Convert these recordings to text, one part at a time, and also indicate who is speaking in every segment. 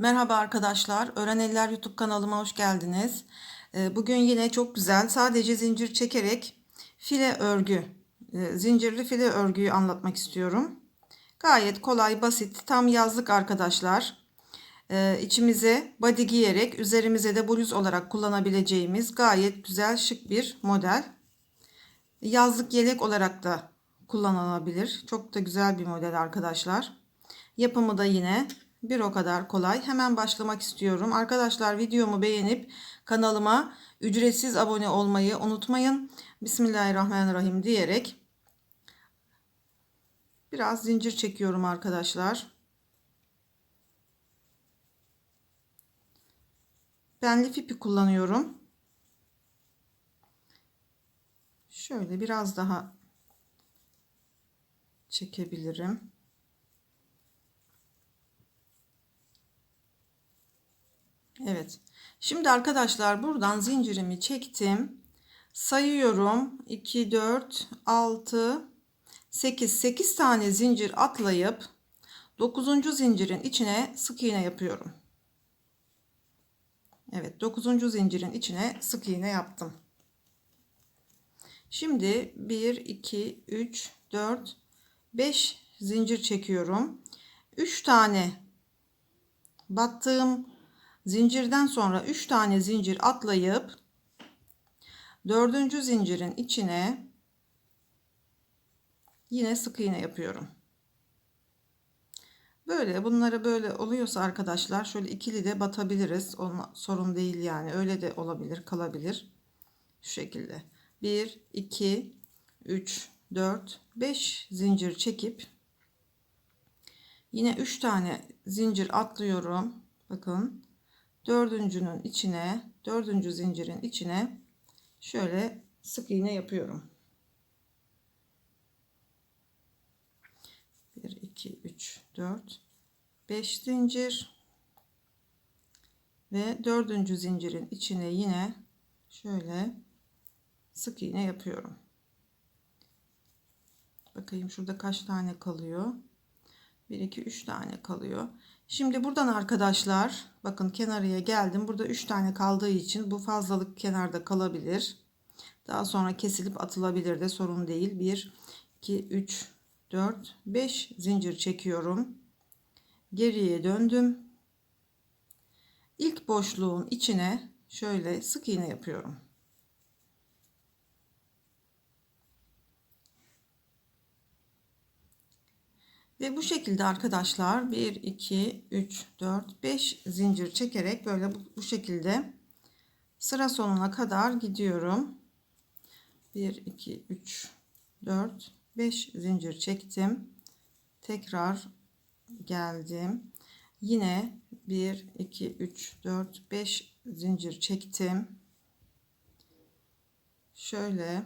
Speaker 1: Merhaba arkadaşlar, Öğren Eller YouTube kanalıma hoş geldiniz. Ee, Bugün yine çok güzel, sadece zincir çekerek file örgü, e, zincirli file örgüyü anlatmak istiyorum. Gayet kolay, basit, tam yazlık arkadaşlar. Ee, İçimize body giyerek, üzerimize de bluz olarak kullanabileceğimiz gayet güzel, şık bir model. Yazlık yelek olarak da kullanılabilir. Çok da güzel bir model arkadaşlar. Yapımı da yine bir o kadar kolay. Hemen başlamak istiyorum. Arkadaşlar videomu beğenip kanalıma ücretsiz abone olmayı unutmayın. Bismillahirrahmanirrahim diyerek biraz zincir çekiyorum arkadaşlar. Ben lif ipi kullanıyorum. Şöyle biraz daha çekebilirim. Evet. Şimdi arkadaşlar buradan zincirimi çektim. Sayıyorum. 2, 4, 6, 8. 8 tane zincir atlayıp 9. zincirin içine sık iğne yapıyorum. Evet 9. zincirin içine sık iğne yaptım. Şimdi 1, 2, 3, 4, 5 zincir çekiyorum. 3 tane battığım Zincirden sonra 3 tane zincir atlayıp dördüncü zincirin içine yine sık iğne yapıyorum. Böyle bunlara böyle oluyorsa arkadaşlar şöyle ikili de batabiliriz. Ona, sorun değil yani. Öyle de olabilir, kalabilir. Şu şekilde. 1 2 3 4 5 zincir çekip yine 3 tane zincir atlıyorum. Bakın dördüncünün içine dördüncü zincirin içine şöyle sık iğne yapıyorum. 1 2 3 4 5 zincir ve dördüncü zincirin içine yine şöyle sık iğne yapıyorum. Bakayım şurada kaç tane kalıyor. 1 2 3 tane kalıyor. Şimdi buradan arkadaşlar bakın kenarıya geldim. Burada 3 tane kaldığı için bu fazlalık kenarda kalabilir. Daha sonra kesilip atılabilir de sorun değil. 1 2 3 4 5 zincir çekiyorum. Geriye döndüm. İlk boşluğun içine şöyle sık iğne yapıyorum. Ve bu şekilde arkadaşlar 1, 2, 3, 4, 5 zincir çekerek böyle bu, şekilde sıra sonuna kadar gidiyorum. 1, 2, 3, 4, 5 zincir çektim. Tekrar geldim. Yine 1, 2, 3, 4, 5 zincir çektim. Şöyle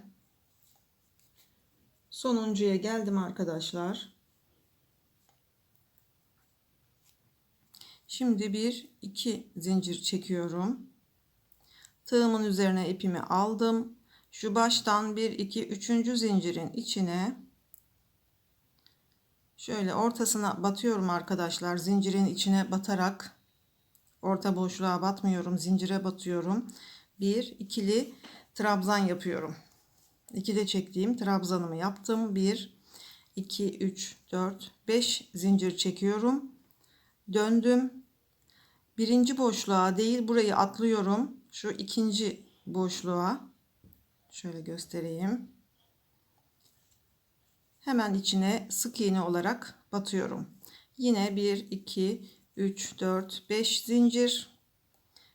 Speaker 1: sonuncuya geldim arkadaşlar. Şimdi bir iki zincir çekiyorum. Tığımın üzerine ipimi aldım. Şu baştan bir iki üçüncü zincirin içine şöyle ortasına batıyorum arkadaşlar. Zincirin içine batarak orta boşluğa batmıyorum. Zincire batıyorum. Bir ikili trabzan yapıyorum. İkide çektiğim trabzanımı yaptım. 1 2 3 4 5 zincir çekiyorum. Döndüm birinci boşluğa değil burayı atlıyorum. Şu ikinci boşluğa şöyle göstereyim. Hemen içine sık iğne olarak batıyorum. Yine 1 2 3 4 5 zincir.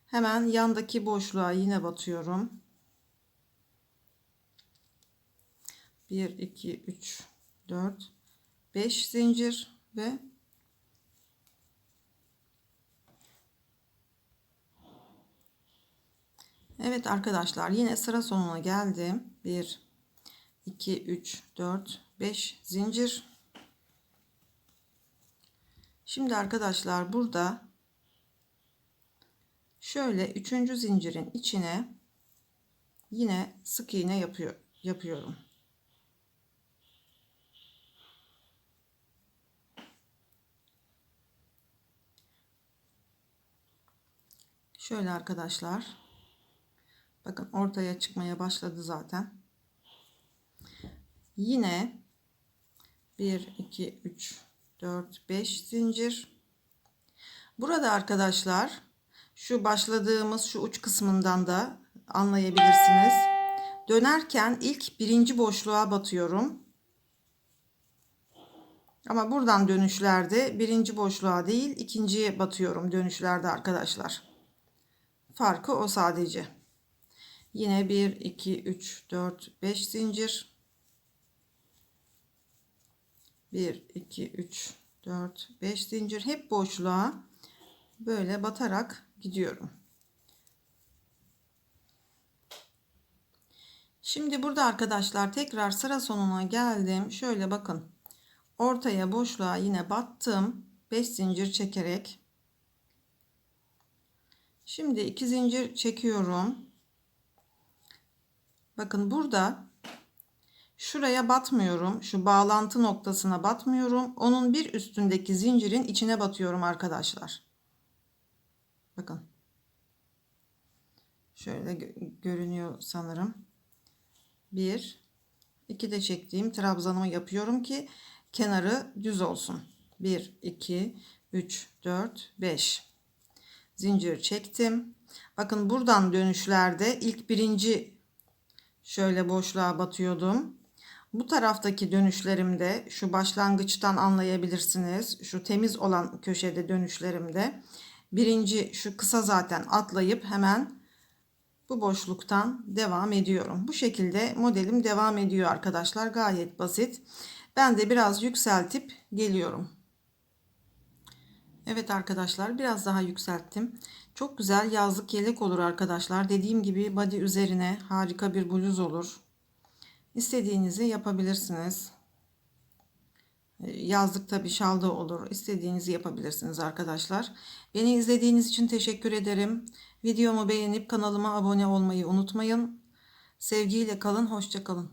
Speaker 1: Hemen yandaki boşluğa yine batıyorum. 1 2 3 4 5 zincir ve Evet arkadaşlar yine sıra sonuna geldim. 1 2 3 4 5 zincir. Şimdi arkadaşlar burada şöyle üçüncü zincirin içine yine sık iğne yapıyor yapıyorum. Şöyle arkadaşlar. Bakın ortaya çıkmaya başladı zaten. Yine 1 2 3 4 5 zincir. Burada arkadaşlar şu başladığımız şu uç kısmından da anlayabilirsiniz. Dönerken ilk birinci boşluğa batıyorum. Ama buradan dönüşlerde birinci boşluğa değil ikinciye batıyorum dönüşlerde arkadaşlar. Farkı o sadece. Yine 1, 2, 3, 4, 5 zincir. 1, 2, 3, 4, 5 zincir. Hep boşluğa böyle batarak gidiyorum. Şimdi burada arkadaşlar tekrar sıra sonuna geldim. Şöyle bakın. Ortaya boşluğa yine battım. 5 zincir çekerek. Şimdi 2 zincir çekiyorum. Bakın burada şuraya batmıyorum. Şu bağlantı noktasına batmıyorum. Onun bir üstündeki zincirin içine batıyorum arkadaşlar. Bakın. Şöyle görünüyor sanırım. Bir, iki de çektiğim trabzanımı yapıyorum ki kenarı düz olsun. 1 2 3 4 5 zincir çektim. Bakın buradan dönüşlerde ilk birinci şöyle boşluğa batıyordum. Bu taraftaki dönüşlerimde şu başlangıçtan anlayabilirsiniz. Şu temiz olan köşede dönüşlerimde birinci şu kısa zaten atlayıp hemen bu boşluktan devam ediyorum. Bu şekilde modelim devam ediyor arkadaşlar. Gayet basit. Ben de biraz yükseltip geliyorum. Evet arkadaşlar biraz daha yükselttim. Çok güzel yazlık yelek olur arkadaşlar. Dediğim gibi body üzerine harika bir bluz olur. İstediğinizi yapabilirsiniz. Yazlık tabi şal da olur. İstediğinizi yapabilirsiniz arkadaşlar. Beni izlediğiniz için teşekkür ederim. Videomu beğenip kanalıma abone olmayı unutmayın. Sevgiyle kalın, hoşça kalın.